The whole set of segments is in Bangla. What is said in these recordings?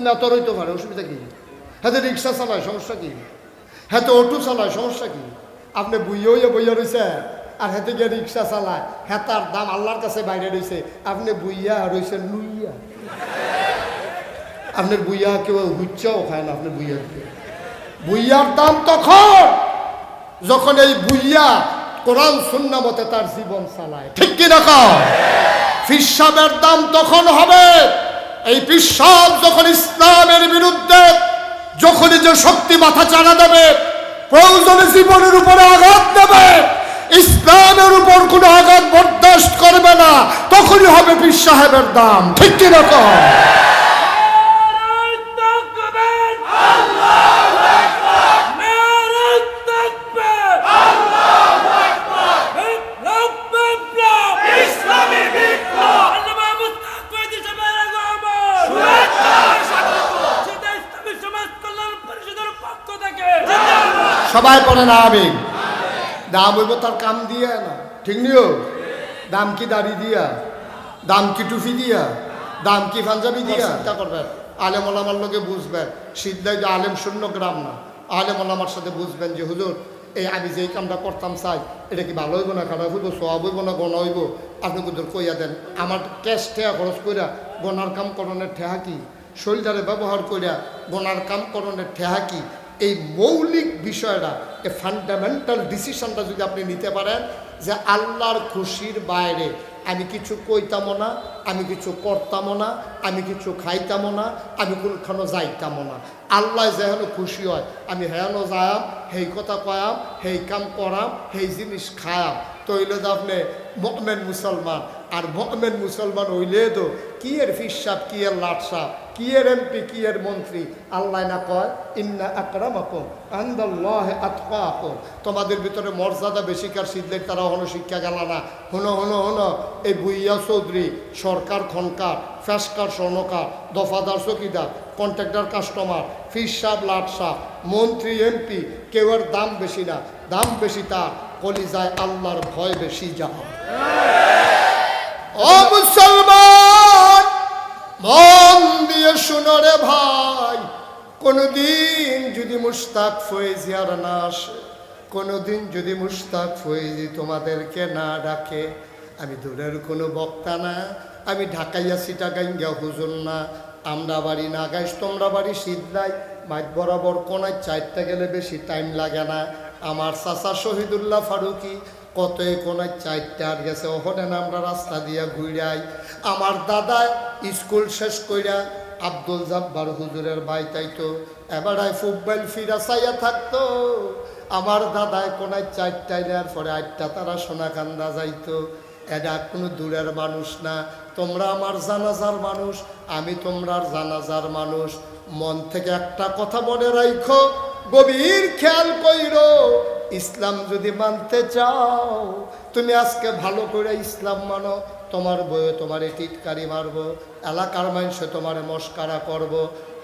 আমি অত রইতে পারে, অসুবিধা কি? হাতে রিক্সা চালায়, সমস্যা কি? হাতে অটো চালায়, সমস্যা কি? আপনি বইয়ে হইয়া বইয়া রয়েছে আর হাতে গিয়ে রিক্সা চালায়, হেতার দাম আল্লাহর কাছে বাইরে রয়েছে আপনি বইয়া রয়েছেন নুইয়া আপনার বুইয়া কেউ হুচ্চাও খায় না, আপনার বুইয়া বুইয়ার দাম তখন, যখন এই বুইয়া কোরআন সুন্না মতে তার জীবন চালায়। ঠিক কি রকম ফিসাবের দাম তখন হবে। এই বিশ্বাস যখন ইসলামের বিরুদ্ধে, যখনই যে শক্তি মাথা চাড়া দেবে, প্রয়োজনে জীবনের উপরে আঘাত দেবে, ইসলামের উপর কোনো আঘাত বরদাস্ত করবে না, তখনই হবে পীর সাহেবের দাম। ঠিক কি সবাই পড়ে না আমি দাম হইব তার কাম দিয়া না। ঠিক নিও? দাম কি দাড়ি দিয়া? দাম কি টুফি দিয়া? দাম কি পাঞ্জাবি দিয়া? চিন্তা করবেন। আলেম ওলামার লোকে বুঝবেন। সিদ্ধাই যে আলেম শূন্য গ্রাম না। আলেম ওলামার সাথে বুঝবেন যে হুজুর এই আমি যেই কামটা করতাম চাই এটা কি ভালো হইব না খারাপ হইব? সব হইব না গণ হইব? আপনি কিন্তু কইয়া দেন আমার ক্যাশ ঠেয়া খরচ কইরা গনার কাম করণের ঠেহা কি? শরীরটারে ব্যবহার কইরা গনার কাম করণের ঠেহা কি? এই মৌলিক বিষয়টা, এই ফান্ডামেন্টাল ডিসিশনটা যদি আপনি নিতে পারেন যে আল্লাহর খুশির বাইরে আমি কিছু কইতামও না, আমি কিছু করতামও না, আমি কিছু খাইতামও না, আমি কোনখানো যাইতামও না। আল্লাহ যেহেন খুশি হয়, আমি হেয়ানো যায়াম সেই কথা কয়াম সেই কাম করাম সেই জিনিস খায়াম। তৈলে তো আপনি মকমেন মুসলমান, আর মকমেন মুসলমান হইলে তো কি এর ফিসাব কি এর লাট সাপ কি এর এমপি কি এর মন্ত্রী? আল্লাহ না কয় ইন্না আকরাম আকম আন্দাল্লাহ আতকা আকম তোমাদের ভিতরে মর্যাদা বেশি কার সিদ্ধের তারা হনো শিক্ষা গেল না। হনো হনো হনো এই বুইয়া চৌধুরী সরকার খনকার ফ্যাসকার স্বর্ণকার দফাদার চকিদার কন্ট্রাক্টর কাস্টমার ফিস সাপ লাট সাপ মন্ত্রী এমপি কেউ এর দাম বেশি না। দাম বেশি তার কলিজায় আল্লাহর ভয় বেশি যা ও মুসলমান! মন দিয়ে শুনো রে ভাই। কোনদিন যদি মুস্তাক ফয়েজি আর না আসে, কোনোদিন যদি মুস্তাক ফয়েজি তোমাদেরকে না ডাকে, আমি দূরের কোনো বক্তা না, আমি ঢাকাইয়া সিটাগাইঙ্গা হুজুর না, আমরা বাড়ি না গাইস তোমরা বাড়ি সিদ্ধাই মাইক বরাবর কোনায় চারটা গেলে বেশি টাইম লাগে না। আমার চাচা শহীদুল্লাহ ফারুকি কত কোনায় চারটা আর গেছে ওখানে আমরা রাস্তা দিয়া ঘুরাই। আমার দাদা স্কুল শেষ কইরা আব্দুল জাব্বার হুজুরের ভাই তাইতো, এবারায় ফুটবল ফিরা চাইয়া থাকতো, আমার দাদায় কোনায় চারটায় নেওয়ার পরে আটটা তারা সোনাকান্দা যাইতো। এরা কোনো দূরের মানুষ না, তোমরা আমার জানাজার মানুষ, আমি তোমরার জানাজার মানুষ। মন থেকে একটা কথা মনে রাখো গভীর খেয়াল কইর, ইসলাম যদি মানতে চাও, তুমি আজকে ভালো করে ইসলাম মানো তোমার বইয়ে তোমার টিটকারি মারবো, এলাকার মানুষে তোমার মস্কারা করব।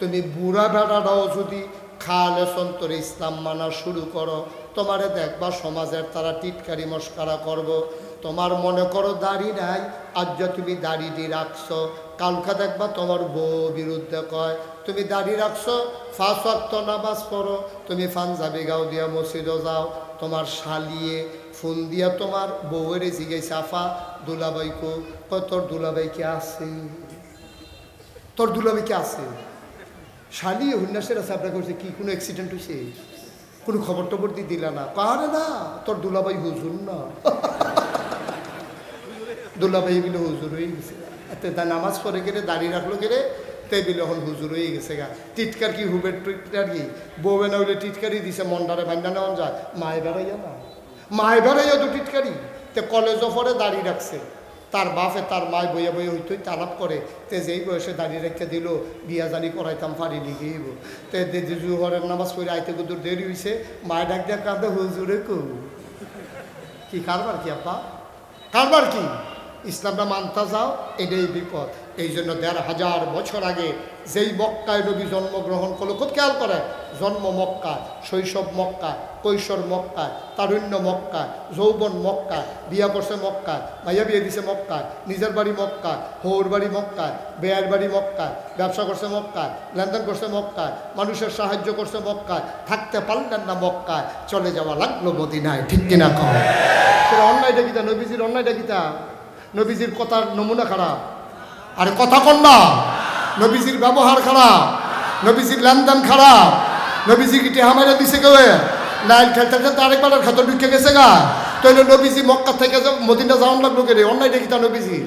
তুমি বুড়া ভেড়াটাও যদি খালে সন্তরে ইসলাম মানা শুরু করো, তোমারে দেখবা সমাজের তারা টিটকারি মস্কারা করব। তোমার মনে করো দাড়ি নাই, আজ তুমি দাড়ি দিয়ে রাখছো, কালকা দেখবা তোমার বউ বিরুদ্ধে কয়, তুমি দাড়ি রাখছো ফাঁস ওয়াক্ত নামাজ পড়ো, তুমি ফানজাবি গাও দিয়া মসজিদও যাও, তোমার শালিয়ে ফোন দিয়া তোমার বউয়ের জিগে আফা দুলাবাইকো কয়, তোর দুলাবাই কে আছে? তোর দুলাবাই কে আছে? শালি হুন্নাসের আছে আপনার করছে কি, কোনো অ্যাক্সিডেন্ট হয়েছে কোনো খবর টবর দিয়ে দিলা না। কারে না, তোর দুলাবাই হুজুর না। দুলাভাই বিলে, হুজুর হয়ে গেছে। তা নামাজ পড়ে গেলে দাঁড়িয়ে রাখল গেলে তাই বিলে, এখন হুজুর হয়ে গেছে গা। টিটকার কি, হুবের টিটকার কি? বউবে না হইলে টিটকারি দিছে, মন্ডারে বান্ডা নেওয়া যায় মায় বেড়াইয়া না। মায় বেড়াইয়া তো টিটকারি। তে কলেজও পরে দাঁড়িয়ে রাখছে। তার বাপে তার মায় বইয়া বইয়া হইতই তালাপ করে। তে যেই বয়সে দাঁড়িয়ে রেখে দিল, বিয়া জানি করাইতাম পারি লিখেইব তে জুহরের নামাজ পড়ে আইতে কুদুর দেরি হয়েছে মায় ডাক দিয়া কাঁদে, হুজুরে কু কি কারবার কি আপা কারবার কি? ইসলামটা মানতে যাও, এটাই বিপদ। এই জন্য দেড় হাজার বছর আগে যেই মক্কায় নবী জন্মগ্রহণ করল, খুব খেয়াল করে জন্ম মক্কা, শৈশব মক্কা, কৈশোর মক্কা, তারুণ্য মক্কা, যৌবন মক্কা বিয়া করছে মক্কা ভাইয়া বিয়ে দিছে মক্কা, নিজের বাড়ি মক্কা, হৌর বাড়ি মক্কা, বেয়ার বাড়ি মক্কা, ব্যবসা করছে মক্কা, লেনদেন করছে মক্কা, মানুষের সাহায্য করছে মক্কা, থাকতে পারলেন না মক্কা, চলে যাওয়া লাগল মদিনায়, ঠিক কিনা কম অন্যায়টা কিতা নবীজির অন্যায়টা কিতা নবীজির কথার নমুনা খারাপ। আরে কথা কন না। নবীজির ব্যবহার খারাপ। নবীজির লেনদেন খারাপ। নবীজি কি টেহা দিছে কেউ? লাইল খেলতে খেলতে আরেকবার খাতো ঢুকে গেছে গা। তাইলে নবীজি মক্কা থেকে মদিনা যাওয়ান লাগল কে রে অন্যায় দেখি তা নবীজির।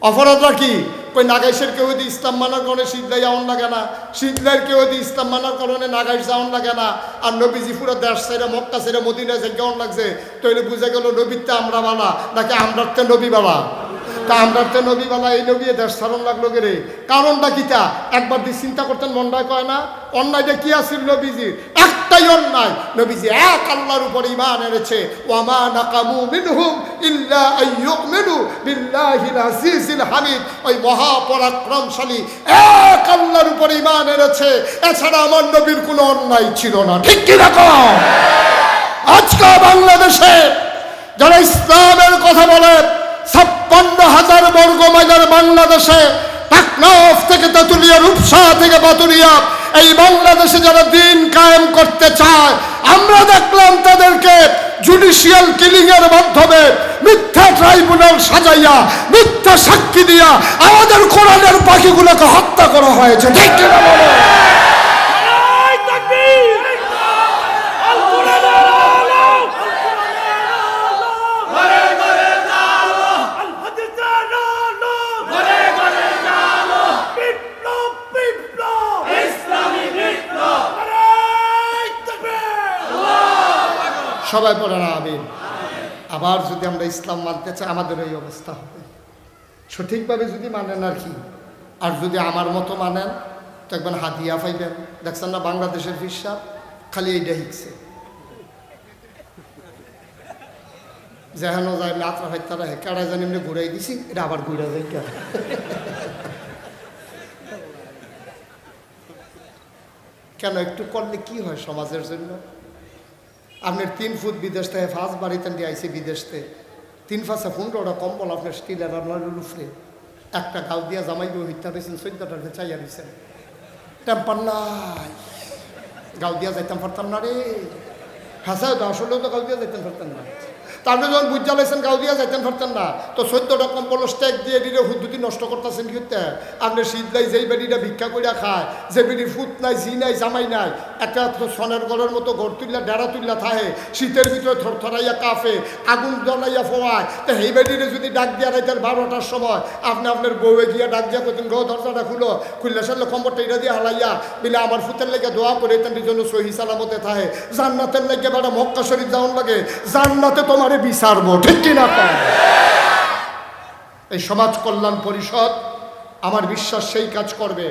অপরাধরা কি? কই নাগাইশের কেউ যদি ইসলাম মানার কারণে শীতলাই যাওয়ান লাগে না? শীতলাইয়ের কেউ যদি ইসলাম মানার কারণে নাগাইশ যাওয়ান লাগে না? আর নবীজি পুরো দেশ ছেড়ে মক্কা ছেড়ে মদিনা যে কেমন লাগছে। তাইলে বুঝে গেল নবীরটা আমরা বালা, নাকি আমরার তে নবী বালা? তা আমরা তো নবী বালা এই নবী দেশ সারণ লাগল গে রে? কারণটা কিতা একবার দিয়ে চিন্তা করতেন মনটায় কয় না অন্যায়টা কি আছিল নবীজির একটাই অন্যায়, নবীজি এক আল্লাহর উপর ইমান এনেছে। ওয়ামা নাকামু মিনহুম ইল্লা আইয়ুমিনু বিল্লাহিল আজিজিল হামিদ। ওই মহাপরাক্রমশালী এক আল্লাহর উপর ইমান এনেছে। এছাড়া আমার নবীর কোনো অন্যায় ছিল না। ঠিক কি রকম আজকে বাংলাদেশে যারা ইসলামের কথা বলে ছাপ্পান্ন হাজার বর্গ মাইলের বাংলাদেশে টাকনাফ থেকে তেতুলিয়া, রূপসা থেকে বাতুরিয়া এই বাংলাদেশে যারা দিন কায়েম করতে চায়, আমরা দেখলাম তাদেরকে জুডিশিয়াল কিলিং এর মাধ্যমে মিথ্যা ট্রাইব্যুনাল সাজাইয়া, মিথ্যা সাক্ষী দিয়া আমাদের কোরআনের পাখিগুলোকে হত্যা করা হয়েছে। ঠিক কিনা বলো নারায় তাকবীর আল কোরআনের আলো ঘরে ঘরে জালো আল হাদিসের আলো ঘরে ঘরে জালো বিপ্লব বিপ্লব ইসলামী বিপ্লব নারায় তাকবীর সবাই পড়ে না, আমিন। আবার যদি আমরা ইসলাম মানতে চাই, আমাদের এই অবস্থা হবে। সঠিকভাবে যদি মানেন আর কি। আর যদি আমার মতো মানেন, তো একবার হাতিয়া পাইবেন। দেখছেন না, বাংলাদেশের ফিরসা খালি এইটা হিকছে যেহেন যায় নাতরা হয় তারা কেড়া জানি এমনি ঘুরাই দিছি, এটা আবার ঘুরে যায় কেন? কেন, একটু করলে কি হয় সমাজের জন্য? আপনার তিন ফুট বিদেশ থেকে ফার্স্ট বাড়িতে দিয়ে আইসি বিদেশ থেকে তিন ফাঁসে পনেরোটা কম্বল, আপনার স্টিলের আপনার লুফরে একটা গাল দিয়া জামাই বউ হত্যা দিয়েছেন চোদ্দটাকে চাইয়া দিয়েছেন টেম্পার নাই। গাল দিয়া যাইতাম পারতাম না রে। স্যার আসলেও তো গাল দিয়া যাইতাম পারতাম না। তারপরে যখন বুঝ জ্বালাইছেন গাও দিয়া যাইতেন পারতেন না, তো চোদ্দটা কম্বল স্টেক দিয়ে দিলে হুদ্দুতি নষ্ট করতেছেন কিন্তু আপনি শীতলাই যেই বেডিটা ভিক্ষা করিয়া খায়, যে বেডির ফুট নাই, জি নাই, জামাই নাই একটা সনের গড়ের মতো ঘর তুললা ডেরা তুললা থাহে, শীতের ভিতরে থরথরাইয়া কাফে আগুন জ্বলাইয়া ফোয়ায়। তো সেই বেডিরে যদি ডাক দিয়া রাইতের বারোটার সময় আপনি আপনার বউয়ে গিয়া ডাক দিয়া করতেন গো দরজাটা খুলো। খুললে সারলে কম্বরটা এটা দিয়ে হালাইয়া বিলে আমার ফুতের লেগে দোয়া করে তার জন্য সহি সালামতে থাহে। জান্নাতের লেগে বেড়া মক্কা শরীফ যাওয়ার লাগে, জান্নাতে তোমারে বিচারবো ঠিক কিনা কম এই সমাজ কল্যাণ পরিষদ, আমার বিশ্বাস সেই কাজ করবে।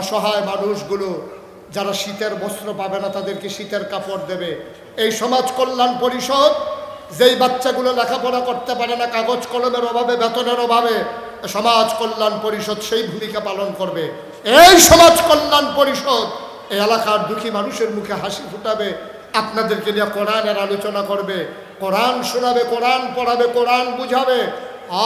অসহায় মানুষগুলো যারা শীতের বস্ত্র পাবে না, তাদেরকে শীতের কাপড় দেবে। এই সমাজ কল্যাণ পরিষদ, যেই বাচ্চাগুলো লেখাপড়া করতে পারে না, কাগজ কলমের অভাবে, বেতনের অভাবে সমাজ কল্যাণ পরিষদ সেই ভূমিকা পালন করবে। এই সমাজ কল্যাণ পরিষদ, এই এলাকার দুঃখী মানুষের মুখে হাসি ফুটাবে, আপনাদেরকে নিয়ে কোরআনের আলোচনা করবে। কোরআন শোনাবে, কোরআন পড়াবে, কোরআন বুঝাবে।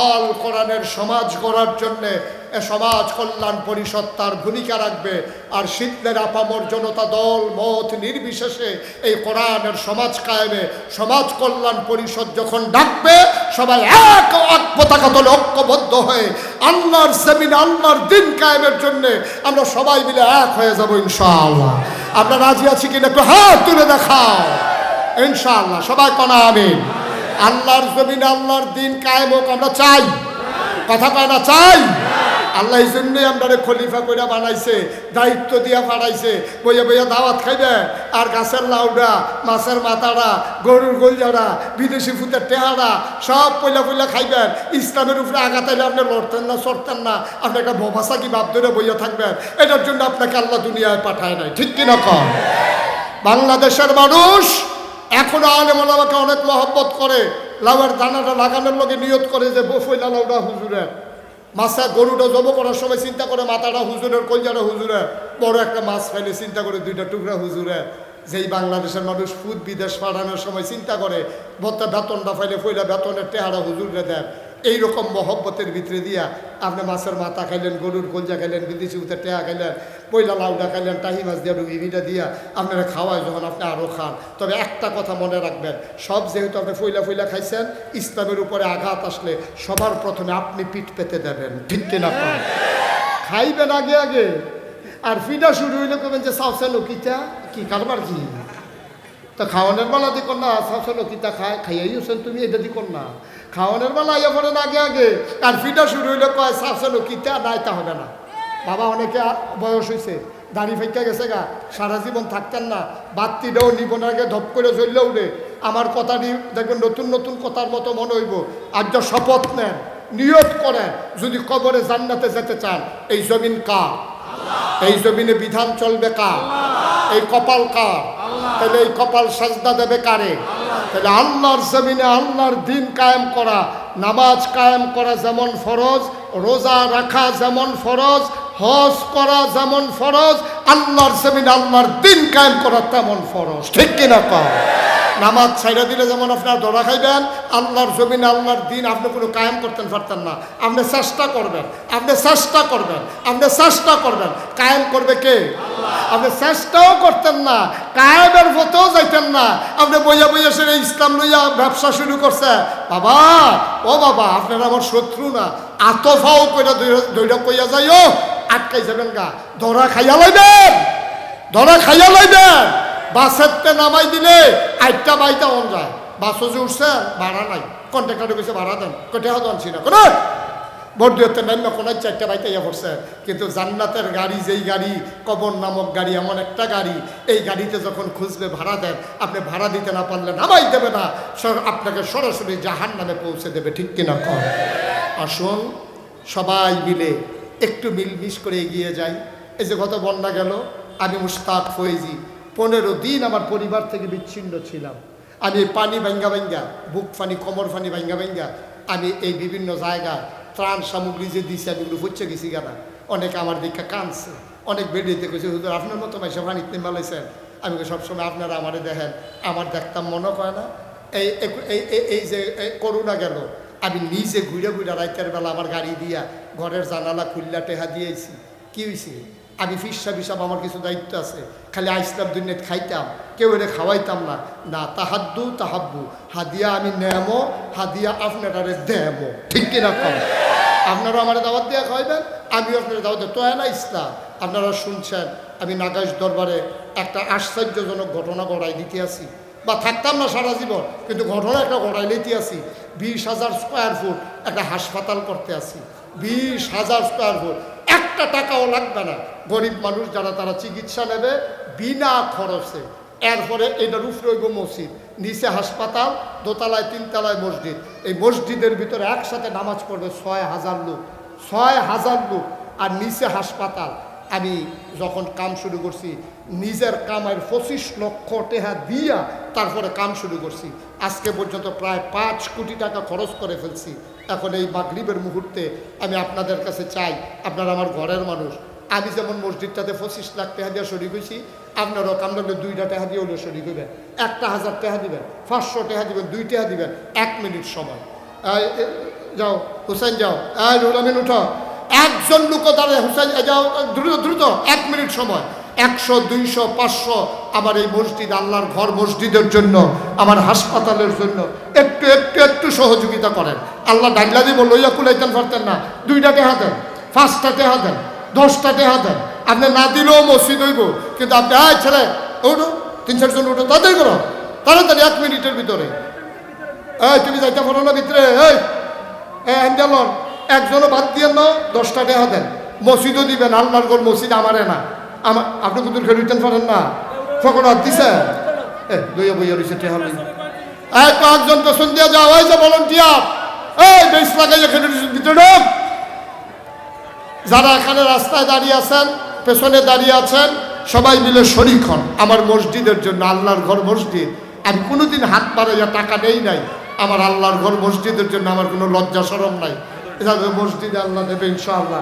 আল কোরআনের সমাজ গড়ার জন্যে এ সমাজ কল্যাণ পরিষদ তার ভূমিকা রাখবে। আর শীতলের আপামর জনতা দল মত নির্বিশেষে এই কোরআনের সমাজ কায়েমে, সমাজ কল্যাণ পরিষদ যখন ডাকবে, সবাই এক এক পতাকা হয়ে আল্লাহর জমিন, আল্লাহর দিন কায়েমের জন্যে আমরা সবাই মিলে এক হয়ে যাব ইনশাআল্লাহ। আমরা রাজি আছি কিনা একটু হাত তুলে দেখাও। ইনশাআল্লাহ, সবাই কনা আমিন। আল্লাহর জমিনে আল্লাহর দিন কায়েম হোক, আমরা চাই। কথা কয় না, চাই? আল্লাহ জন্যই আমরা খলিফা কইরা বানাইছে, দায়িত্ব দিয়া বানাইছে। বইয়া বইয়া দাওয়াত খাইবে, আর গাছের লাউডা, মাছের মাথাটা গরুর গলজাড়া বিদেশি ফুতের টেহারা সব পয়লা পয়লা খাইবেন। ইসলামের উপরে আঘাত আঘাতাইলে আপনি লড়তেন না, সরতেন না। আপনি একটা বভাসা কি বাপ ধরে বইয়া থাকবেন? এটার জন্য আপনাকে আল্লাহ দুনিয়ায় পাঠায় নাই। ঠিক কিনা কম বাংলাদেশের মানুষ এখনও আলেম আমাকে অনেক মহব্বত করে, লাউয়ের দানাটা লাগানোর লোকে নিয়ত করে যে বফইলা লাউটা হুজুরে মাছটা গরুটা জব করার সময় চিন্তা করে মাথাটা হুজুরের কলজাটা হুজুরে বড় একটা মাছ খাইলে চিন্তা করে দুইটা টুকরা হুজুরে যেই বাংলাদেশের মানুষ ফুদ বিদেশ পাঠানোর সময় চিন্তা করে, বত্তা বেতনটা ফাইলে ফইলা বেতনের টেহারা হুজুরে দেন এইরকম মহব্বতের ভিতরে দিয়া আপনি মাছের মাথা খাইলেন, গরুর কলজা খাইলেন, বিদেশি উঠে টেহা খাইলেন পয়লা লাউডা খাইলেন, টাহি মাছ দিয়া রুগিটা দিয়া আপনারা খাওয়ায় যখন আপনি আরও খান। তবে একটা কথা মনে রাখবেন, সব যেহেতু আপনি ফইলা ফইলা খাইছেন, ইসলামের উপরে আঘাত আসলে সবার প্রথমে আপনি পিঠ পেতে দেবেন, ঠিক কিনা? খাইবেন আগে আগে। আর ফিডা শুরু হইলে কবেন যে সাউসে লকিটা কি, কারবার কি? তা খাওয়ানোর বেলা দিকন না সাউসে লকিতা খায়? খাইয়াই হোসেন তুমি, এটা দিকন না খাওয়ানোর বেলা ইয়ে পড়েন আগে আগে আর ফিডা শুরু হইলে, কয় সাউসে লকিতা নাইতা হবে না। বাবা অনেকে বয়স হয়েছে দাড়ি ফাইকা গেছে গা, সারা জীবন থাকতেন না, বাত্তিটাও নিবন আগে, ধপ করে জ্বললে উঠে। আমার কথা কথাটি দেখবেন নতুন নতুন কথার মতো মনে হইব আর যা শপথ নেন, নিয়ত করেন, যদি কবরে জান্নাতে যেতে চান, এই জমিন কার? এই জমিনে বিধান চলবে কার? এই কপাল কার? তাহলে এই কপাল সাজদা দেবে কারে? তাহলে আল্লাহর জমিনে আল্লাহর দিন কায়েম করা, নামাজ কায়েম করা যেমন ফরজ, রোজা রাখা যেমন ফরজ, হজ করা যেমন ফরজ, আল্লাহর জমিনে আল্লাহর দিন কায়েম করা তেমন ফরজ। ঠিক কিনা কর নামাজ ছাইরা দিলে যেমন আপনার ধরা খাইবেন আল্লাহর জমিনে আল্লাহর দিন আপনি কোনো কায়েম করতেন পারতেন না। আপনি চেষ্টা করবেন আপনি চেষ্টা করবেন আপনি চেষ্টা করবেন। কায়েম করবে কে? আপনি চেষ্টাও করতেন না কায়েমের মতেও যাইতেন না। আপনি বইয়া বইয়া সে ইসলাম লইয়া ব্যবসা শুরু করছে। বাবা ও বাবা আপনারা আমার শত্রু না। আতফাও কইরা দৈরা কইয়া যাইও আটকাই যাবেন গা। ধরা খাইয়া লাইবেন ধরা খাইয়া লাইবেন। বাসেরতে নামাই দিলে আটটা বাইটা অন যায়। বাসও যে উঠছে, ভাড়া নাই। কন্ট্রাক্টারে কইছে, ভাড়া দেন। কোটে হাত আনছি না কোনো বর্দিয়তে নাম কোনো চারটা বাইতে ইয়ে পড়ছে। কিন্তু জান্নাতের গাড়ি, যেই গাড়ি, কবর নামক গাড়ি, এমন একটা গাড়ি, এই গাড়িতে যখন খুঁজবে, ভাড়া দেন। আপনি ভাড়া দিতে না পারলে নামাই দেবে না। আপনাকে সরাসরি জাহান নামে পৌঁছে দেবে, ঠিক কিনা কম আসুন, সবাই মিলে একটু মিলমিশ করে এগিয়ে যাই। এই যে গত বন্যা গেল, আমি মুস্তাক ফয়েজি। পনেরো দিন আমার পরিবার থেকে বিচ্ছিন্ন ছিলাম। আমি পানি ভাঙ্গা ভাঙ্গা, বুক ফানি কোমর ফানি ভাঙ্গা ভাঙ্গা, আমি এই বিভিন্ন জায়গায় ত্রাণ সামগ্রী যে দিছি, আমি এগুলো ফুচ্ছে গেছি গানা অনেকে আমার দীক্ষা কাঁদছে। অনেক বেরিয়েতে গেছে হুজুর, আপনার মতো মাইসা পানিতে মেলাইছেন? আমি সবসময় আপনারা আমারে দেখেন, আমার দেখতাম মনে করে না। এই এই- যে করোনা গেল। আমি নিজে ঘুরে ঘুরে রাইতের বেলা আমার গাড়ি দিয়া ঘরের জানালা খুল্লা টেহা দিয়েছি। কি হয়েছে আমি ফিসাব হিসাব আমার কিছু দায়িত্ব আছে। খালি আইসলাম দুনিয়াত খাইতাম, কেউ এটা খাওয়াইতাম না। না, তাহাদ্দু, তাহাব্বু। হাদিয়া আমি নেমো, হাদিয়া আপনারে দেমো। ঠিক কিনা কম আপনারা আমার দাওয়াত দিয়ে খাওয়াইবেন, আমিও আপনার দাওয়াত তো না ইসলাম, আপনারা শুনছেন, আমি নাগাইশ দরবারে একটা আশ্চর্যজনক ঘটনা গড়াই দিতে আসি। বা থাকতাম না সারা জীবন, কিন্তু ঘটনা একটা গড়াই লইতে আসি। বিশ হাজার স্কোয়ার ফুট একটা হাসপাতাল করতে আসি। বিশ হাজার স্কোয়ার ফুট একটা টাকাও লাগবে না। গরিব মানুষ যারা তারা চিকিৎসা নেবে বিনা খরচে। এরপরে এটা হইব মসজিদ, নিচে হাসপাতাল, দোতলায়, তিনতলায় মসজিদ। এই মসজিদের ভিতরে একসাথে নামাজ পড়বে ছয় হাজার লোক, ছয় হাজার লোক, আর নিচে হাসপাতাল। আমি যখন কাম শুরু করছি, নিজের কামের পঁচিশ লক্ষ টেহা দিয়া তারপরে কাম শুরু করছি। আজকে পর্যন্ত প্রায় পাঁচ কোটি টাকা খরচ করে ফেলছি। এখন এই মাগরিবের মুহূর্তে আমি আপনাদের কাছে চাই, আপনারা আমার ঘরের মানুষ। আমি যেমন মসজিদটাতে পঁচিশ লাখ টাকা দিয়ে শরিক হয়েছি আপনারাও কামড়লে দুইটা টাকা দিয়ে হলেও শরিক হইবেন। একটা হাজার টাকা দিবেন, পাঁচশো টাকা দিবেন, দুই টাকা দিবেন, এক মিনিট সময়। যাও হুসেন যাও। এই রুলামিন উঠো। একজন লোক দাঁড়ায় হুসেন এ, যাও দ্রুত দ্রুত এক মিনিট সময়। একশো দুইশো পাঁচশো আমার এই মসজিদ আল্লাহর ঘর মসজিদের জন্য আমার হাসপাতালের জন্য। একটু একটু একটু সহযোগিতা করেন। আল্লাহ ডাইলা দিব লইয়া কুলাইতেন পারতেন না। দুইটা টেহা দেন পাঁচটা টেহা দেন দশটা টেহা দেন। আপনি না দিলেও মসজিদ হইব কিন্তু আপনি আয় ছেলে উঠো তিন চারজন উঠো তাদের করো। তাড়াতাড়ি এক মিনিটের ভিতরে। এই তুমি যাইতে পারো না ভিতরে এই অ্যাঞ্জেলন একজনও বাদ দিয়ে না, দশটা টেহা দেন। মসজিদও দিবেন আল্লাহর গোল মসজিদ আমারে না। আমার আপনি কুতুর খেয়ে রিটার্ন পারেন না। ফকর দিছে? এ, লইয়া বইয়া রয়েছে টেহা লই তো একজন পেছন দিয়ে যাও, এই যে ভলন্টিয়ার এই, বেশ লাগাই এখানে ভিতরে। যারা এখানে রাস্তায় দাঁড়িয়ে আছেন, পেছনে দাঁড়িয়ে আছেন, সবাই মিলে শরিক হন। আমার মসজিদের জন্য আল্লাহর ঘর মসজিদ। আমি কোনোদিন হাত বাড়াইয়া টাকা নেই নাই। আমার আল্লাহর ঘর মসজিদের জন্য আমার কোনো লজ্জা সরম নাই। মসজিদে আল্লাহ দেবে ইনশাআল্লাহ।